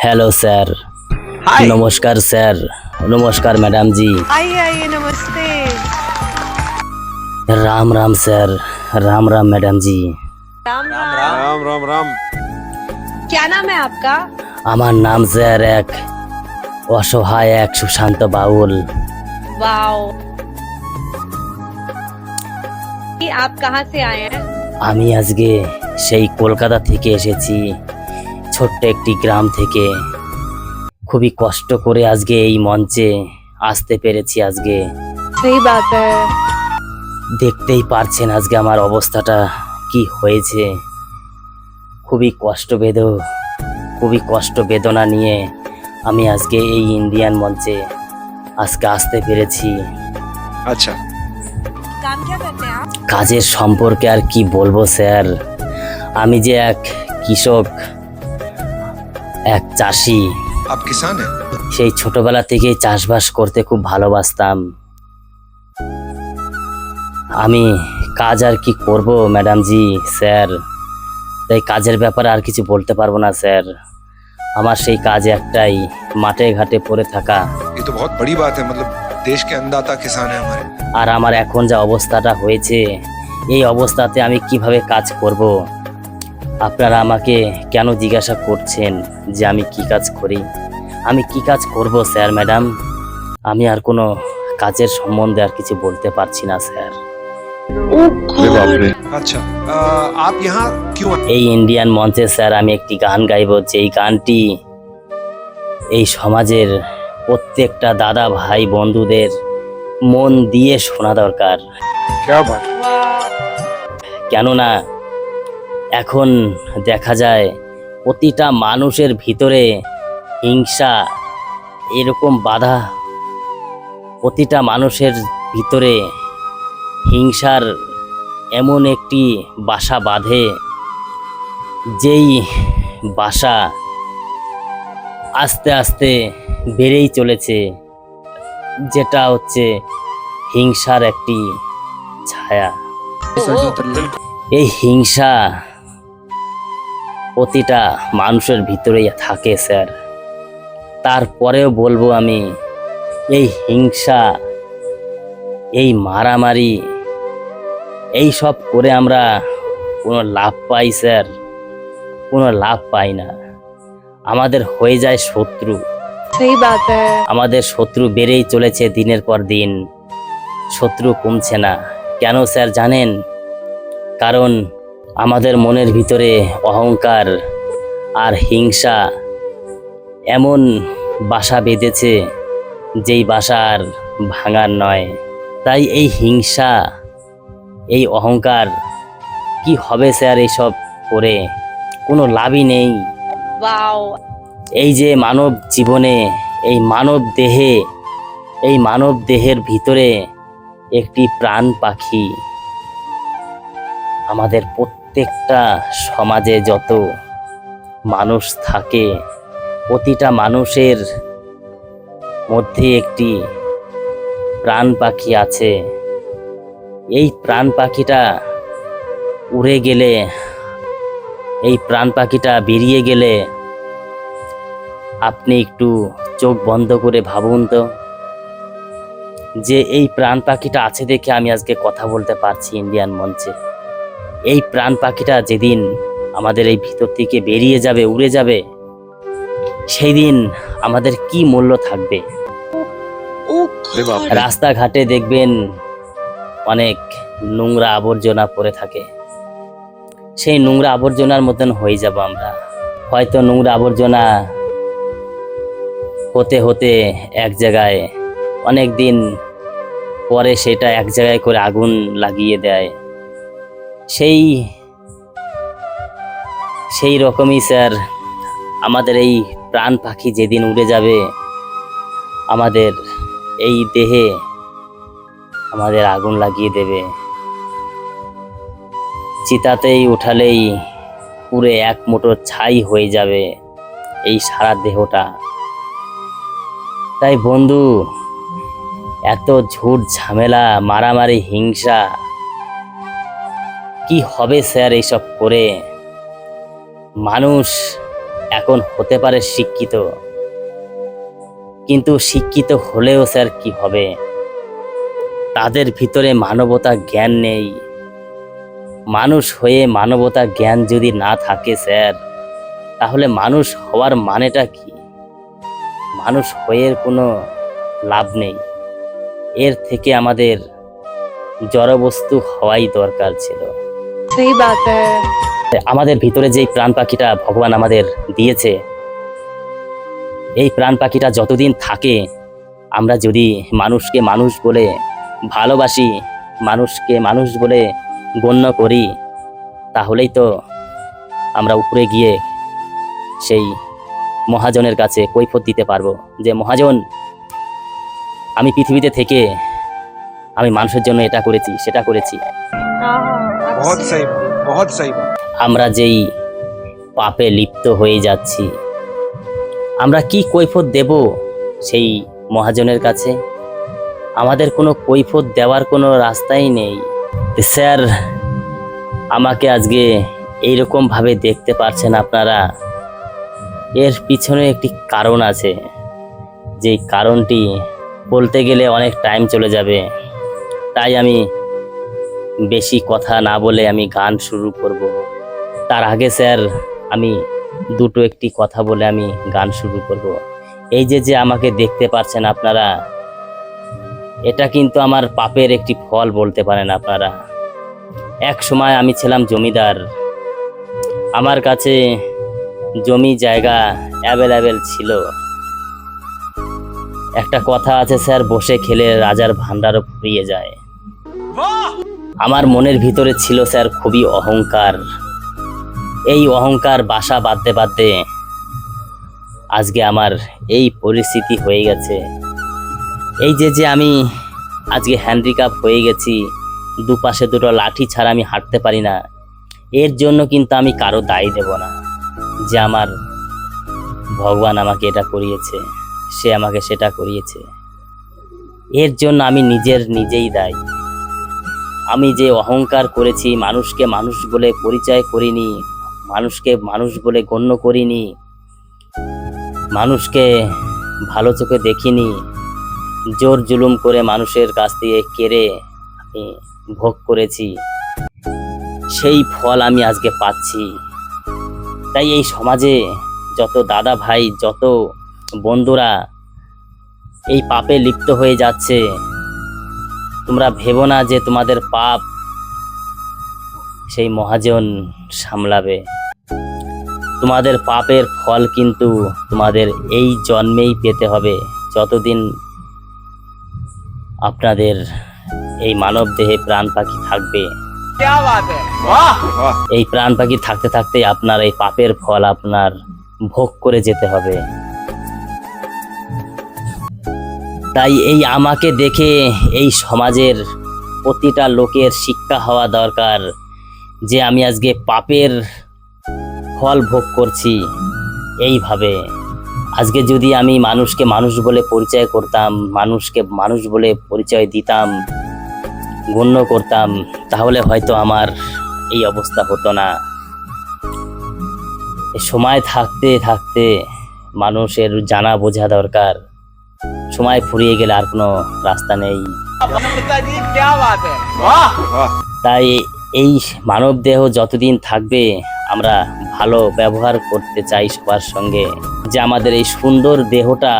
Hi hello sir हाय নমস্কার sir নমস্কার madam জি आइए आइए नमस्ते রাম রাম স্যার রাম রাম ম্যাডাম জি राम राम राम राम राम क्या नाम है आपका আমার নাম স্যার এক অসহায় এক সুশান্ত বাউল वाओ ये आप कहाँ से आए हैं আমি আজকে সেই কলকাতা থেকে এসেছি ছোট্ট একটি গ্রাম থেকে। খুবই কষ্ট করে আজকে এই মঞ্চে আসতে পেরেছি আজকে। দেখতেই পারছেন আজকে আমার অবস্থাটা কি হয়েছে। খুবই কষ্ট বেদ খুবই কষ্ট বেদনা নিয়ে আমি আজকে এই ইন্ডিয়ান মঞ্চে আজকে আসতে পেরেছি। আচ্ছা। কাজের সম্পর্কে আর কি বলব স্যার? আমি যে এক কৃষক এক চাষি। সেই ছোটবেলা থেকেই চাষবাস করতে খুব ভালোবাসতাম। আমি কাজ আর কি করব ম্যাডাম জি স্যার? তাই কাজের ব্যাপারে আর কিছু বলতে পারব না স্যার। আমার সেই কাজ একটাই মাঠে ঘাটে পড়ে থাকা। আর আমার এখন যা অবস্থাটা হয়েছে এই অবস্থাতে আমি কীভাবে কাজ করব? আপনারা আমাকে কেন জিজ্ঞাসা করছেন যে আমি কি কাজ করি? আমি কি কাজ করব স্যার ম্যাডাম? আমি আর কোনো কাজের সম্বন্ধে আর কিছু বলতে পারছি না স্যার। আচ্ছা, এই ইন্ডিয়ান মঞ্চে স্যার আমি একটি গান গাইব যেই গানটি এই সমাজের প্রত্যেকটা দাদা ভাই বন্ধুদের মন দিয়ে শোনা দরকার। কেননা এখন দেখা যায় প্রতিটা মানুষের ভিতরে হিংসা, এরকম বাধা। প্রতিটা মানুষের ভিতরে হিংসার এমন একটি বাসা বাঁধে, যেই বাসা আস্তে আস্তে বেড়েই চলেছে, যেটা হচ্ছে হিংসার একটি ছায়া। এই হিংসা প্রতিটা মানুষের ভিতরেই থাকে স্যার। তারপরেও বলব আমি এই হিংসা এই মারামারি এই সব করে আমরা কোনো লাভ পাই স্যার। কোনো লাভ পাই না। আমাদের হয়ে যায় শত্রু। আমাদের শত্রু বেড়েই চলেছে দিনের পর দিন। শত্রু কমছে না। কেন স্যার জানেন? কারণ আমাদের মনের ভিতরে অহংকার আর হিংসা এমন বাসা বেঁধেছে যেই বাসা আর ভাঙার নয়। তাই এই হিংসা এই অহংকার কি হবে স্যার এইসব করে? কোনো লাভই নেই। এই যে মানব জীবনে এই মানব দেহে এই মানব দেহের ভিতরে একটি প্রাণ পাখি আমাদের প্রত্যেকটা সমাজে যত মানুষ থাকে, প্রতিটা মানুষের মধ্যে একটি প্রাণ পাখি আছে। এই প্রাণ পাখিটা উড়ে গেলে, এই প্রাণ পাখিটা বেরিয়ে গেলে আপনি একটু চোখ বন্ধ করে ভাবুন তো, যে এই প্রাণ পাখিটা আছে দেখে আমি আজকে কথা বলতে পারছি ইন্ডিয়ান মঞ্চে। এই প্রাণ পাখিটা যেদিন আমাদের এই ভিতর থেকে বেরিয়ে যাবে উড়ে যাবে সেই দিন আমাদের কি মূল্য থাকবে? রাস্তাঘাটে দেখবেন অনেক নোংরা আবর্জনা পড়ে থাকে। সেই নোংরা আবর্জনার মতন হয়ে যাব আমরা। হয়তো নোংরা আবর্জনা হতে হতে এক জায়গায় অনেক দিন পরে সেটা এক জায়গায় করে আগুন লাগিয়ে দেয়। সেই সেই রকমই স্যার, আমাদের এই প্রাণ পাখি যেদিন উড়ে যাবে, আমাদের এই দেহে আমাদের আগুন লাগিয়ে দেবে। চিতাতেই উঠালেই পুরে এক মুঠো ছাই হয়ে যাবে এই সারা দেহটা। তাই বন্ধু, এত ঝুট ঝামেলা, মারামারি, হিংসা কি হবে স্যার এইসব করে? মানুষ এখন হতে পারে শিক্ষিত। কিন্তু শিক্ষিত হলেও স্যার কি হবে? তাদের ভিতরে মানবতা জ্ঞান নেই। মানুষ হয়ে মানবতা জ্ঞান যদি না থাকে স্যার, তাহলে মানুষ হওয়ার মানেটা কি? মানুষ হয়ে কোনো লাভ নেই। এর থেকে আমাদের জড়বস্তু হওয়াই দরকার ছিল। সত্যি আমাদের ভিতরে যেই প্রাণ পাখিটা ভগবান আমাদের দিয়েছে এই প্রাণ পাখিটা যতদিন থাকে আমরা যদি মানুষকে মানুষ বলে ভালোবাসি মানুষকে মানুষ বলে গণ্য করি তাহলেই তো আমরা উপরে গিয়ে সেই মহাজনের কাছে কৈফত দিতে পারব। যে মহাজন আমি পৃথিবীতে থেকে আমি মানুষের জন্য এটা করেছি সেটা করেছি। আমরা যেই পাপে লিপ্ত হয়ে যাচ্ছি, আমরা কি কৈফত দেব সেই মহাজনের কাছে? আমাদের কোনো কৈফত দেওয়ার কোনো রাস্তাই নেই। স্যার, আমাকে আজকে এইরকমভাবে দেখতে পারছেন আপনারা। এর পিছনে একটি কারণ আছে। যে কারণটি বলতে গেলে অনেক টাইম চলে যাবে। তাই আমি বেশি কথা না বলে আমি গান শুরু করব। তার আগে স্যার, আমি দুটো একটি কথা বলে আমি গান শুরু করব। এই যে যে আমাকে দেখতে পাচ্ছেন আপনারা, এটা কিন্তু আমার পাপের একটি ফল বলতে পারেন আপনারা। এক সময় আমি ছিলাম জমিদার। আমার কাছে জমি জায়গা অ্যাভেলেবেল ছিল। একটা কথা আছে স্যার, বসে খেলে রাজার ভান্ডারও ফুরিয়ে যায়। আমার মনের ভিতরে ছিল স্যার খুবই অহংকার। এই অহংকার বাসা বাঁধতে বাঁধতে আজকে আমার এই পরিস্থিতি হয়ে গেছে। এই যে যে আমি আজকে হ্যান্ডিক্যাপ হয়ে গেছি, দুপাশে দুটো লাঠি ছাড়া আমি হাঁটতে পারি না, এর জন্য কিন্তু আমি কারও দায়ী দেব না। যে আমার ভগবান আমাকে এটা করিয়েছে, সে আমাকে সেটা করিয়েছে। এর জন্য আমি নিজের নিজেই দায়ী। আমি যে অহংকার করেছি, মানুষকে মানুষ বলে পরিচয় করিনি, মানুষকে মানুষ বলে গণ্য করিনি, মানুষকে ভালো চোখে দেখিনি, জোর জুলুম করে মানুষের কাছ থেকে কেড়ে আমি ভোগ করেছি। সেই ফল আমি আজকে পাচ্ছি। তাই এই সমাজে যত দাদা ভাই, যত বন্ধুরা এই পাপে লিপ্ত হয়ে যাচ্ছে তোমরা ভেবো না যে তোমাদের পাপ সেই মহাজন সামলাবে। তোমাদের পাপের ফল কিন্তু তোমাদের এই জন্মেই পেতে হবে যতদিন আপনাদের এই মানব দেহে প্রাণ পাখি থাকবে। এই প্রাণ পাখি থাকতে থাকতে আপনার এই পাপের ফল আপনার ভোগ করে যেতে হবে। তাই এই আমাকে দেখে এই সমাজের প্রতিটা লোকের শিক্ষা হওয়া দরকার যে আমি আজকে পাপের ফল ভোগ করছি এইভাবে। আজকে যদি আমি মানুষকে মানুষ বলে পরিচয় করতাম, মানুষকে মানুষ বলে পরিচয় দিতাম, গণ্য করতাম, তাহলে হয়তো আমার এই অবস্থা হতো না। সময় থাকতে থাকতে মানুষের জানা বোঝা দরকার। সময় ফুরিয়ে গেলে আর কোনো রাস্তা নেই। তাই এই মানব দেহ যতদিন থাকবে, আমরা ভালো ব্যবহার করতে চাই সবার সঙ্গে। যে আমাদের এই সুন্দর দেহটা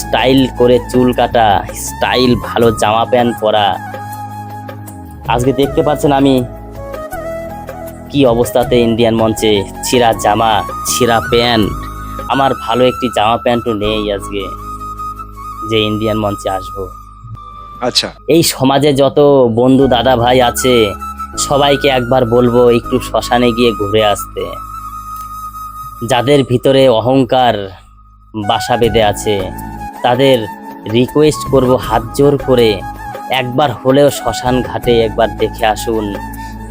স্টাইল করে চুল কাটা স্টাইল ভালো জামা প্যান্ট পরা। আজকে দেখতে পাচ্ছেন আমি কি অবস্থাতে ইন্ডিয়ান মঞ্চে ছিঁড়া জামা, ছিঁড়া প্যান্ট। আমার ভালো একটি জামা প্যান্টও নেই আজকে। যে ইন্ডিয়ান মঞ্চে আসব। আচ্ছা। এই সমাজে যত বন্ধু দাদা ভাই আছে সবাইকে একবার বলব একটু শ্মশানে গিয়ে ঘুরে আসতে। যাদের ভিতরে অহংকার বাসা বেঁধে আছে তাদের রিকোয়েস্ট করব হাত জোর করে একবার হলেও শ্মশান ঘাটে একবার দেখে আসুন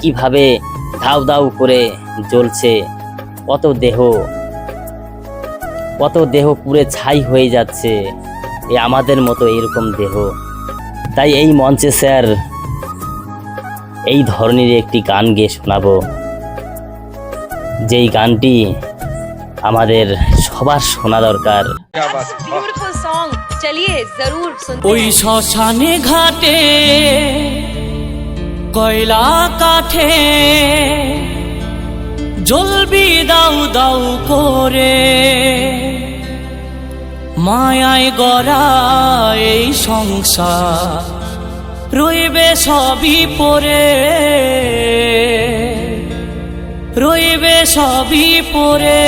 কীভাবে ধাউ ধাউ করে জ্বলছে কত দেহ কত দেহ পুরে ছাই হয়ে যাচ্ছে। এ আমাদের মতো এরকম দেহ। তাই এই মঞ্চে স্যার এই ধরনের একটি গান গেয়ে শোনাব। যেই গানটি আমাদের সবার শোনা দরকার। ওই শ্মশানে ঘাটে কয়লা কাঠে জলবি দাউ দাউ করে। মায়ায় গড়া এই সংসার। রইবে সবই পরে। রইবে সবই পরে।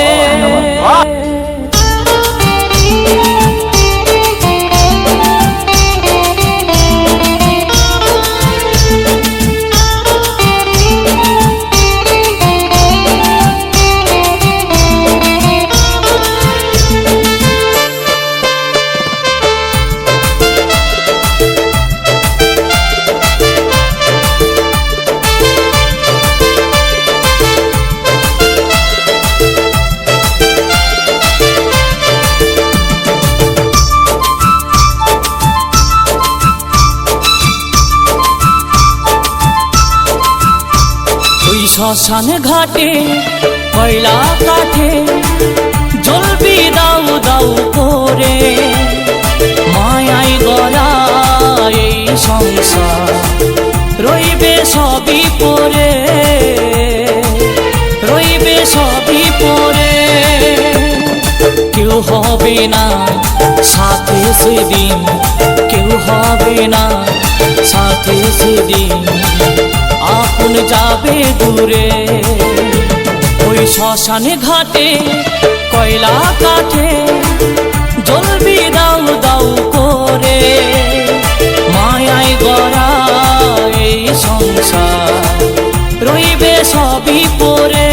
শ্মশান ঘাটে, কয়লা কাঠে জলবি দাউ দাউ করে। মায়াই গড়া এই সংসার, রইবে সবই পরে। রইবে সবই পরে। কেউ হবে না সাথে সেদিন, কেউ হবে না সাথে সেদিন। আপন যাবে দূরে। ওই শ্মশানে ঘাটে, কয়লা কাঠে জলবি দাউ দাউ করে। মায়ায় গড়া এই সংসার, রইবে সবই পরে।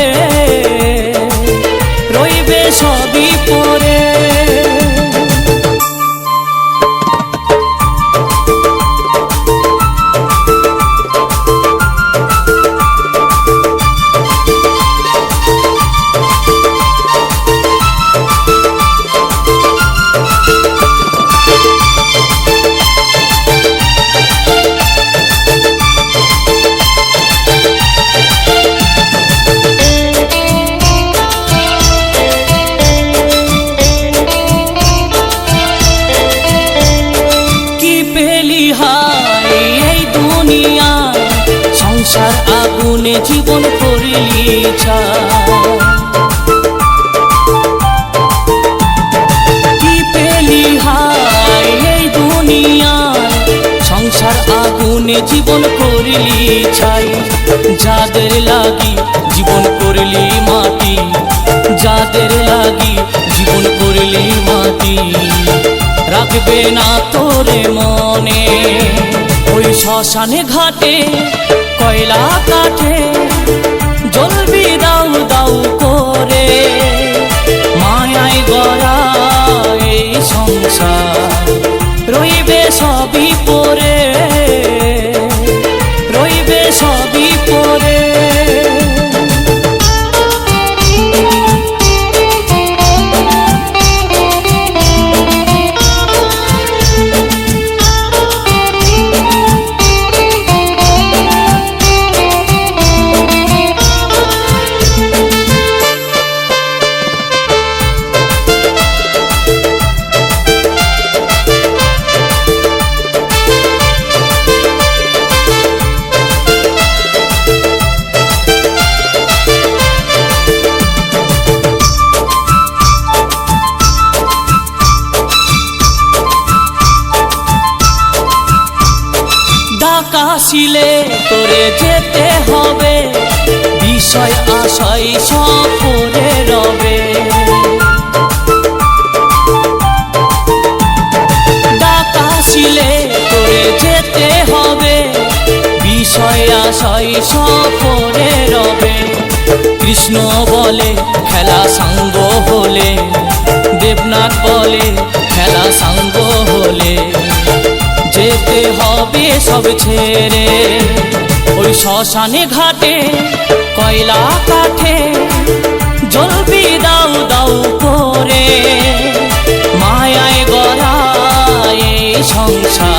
আগুনে জীবন করলি। কি পেলি হাই এই দুনিয়া? সংসার আগুনে জীবন করলি ছাই। যাদের লাগি জীবন করলি মাটি। যাদের লাগি জীবন করলি মাটি। রাখবে না তোরে মনে। ওই শ্মশানে ঘাটে কয়লা কাঠে জলবি দাউ দাউ করে। মায়ায় গড়া এই সংসার। যেতে হবে, বিষয় আশয় সপরে রবে। ডাকাশিলে তোরে যেতে হবে, বিষয় আশয় সপরে রবে। কৃষ্ণ বলে খেলা সাঙ্গ হলে, দেবনাথ বলে খেলা সাঙ্গ হলে, যেতে হবে সব ছেড়ে। ওই শ্মশানে ঘাটে কয়লা কাঠে জলবি দাউ দাউ করে। মায়ায় গড়ায় সংসার।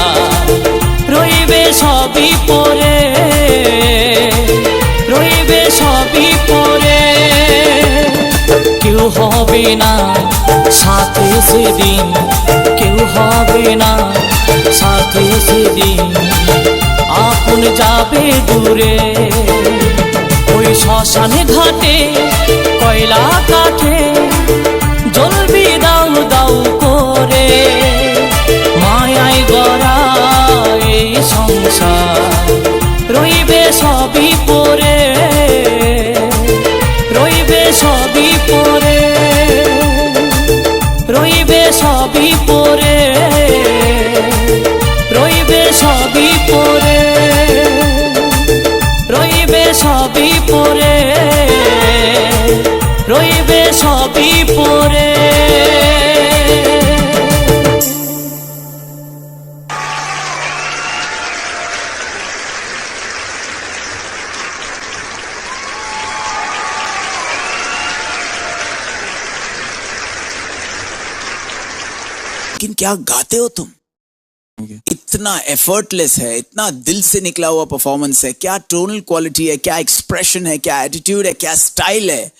কেউ হবে না, সাথে সেদিন কেউ হবে না, সাথে সেদিন আপন যাবে দূরে। ওই শ্মশানে ঘাটে, কয়লা কাঠে, জ্বলবি দাউ দাউ করে। মায়ায় গড়া এই সংসার, রইবে সবই পরে। সবই পরে लेकिन क्या गाते हो तुम इतना एफर्टलेस है इतना दिल से निकला हुआ परफॉर्मेंस है क्या टोनल क्वालिटी है क्या एक्सप्रेशन है क्या एटीट्यूड है क्या स्टाइल है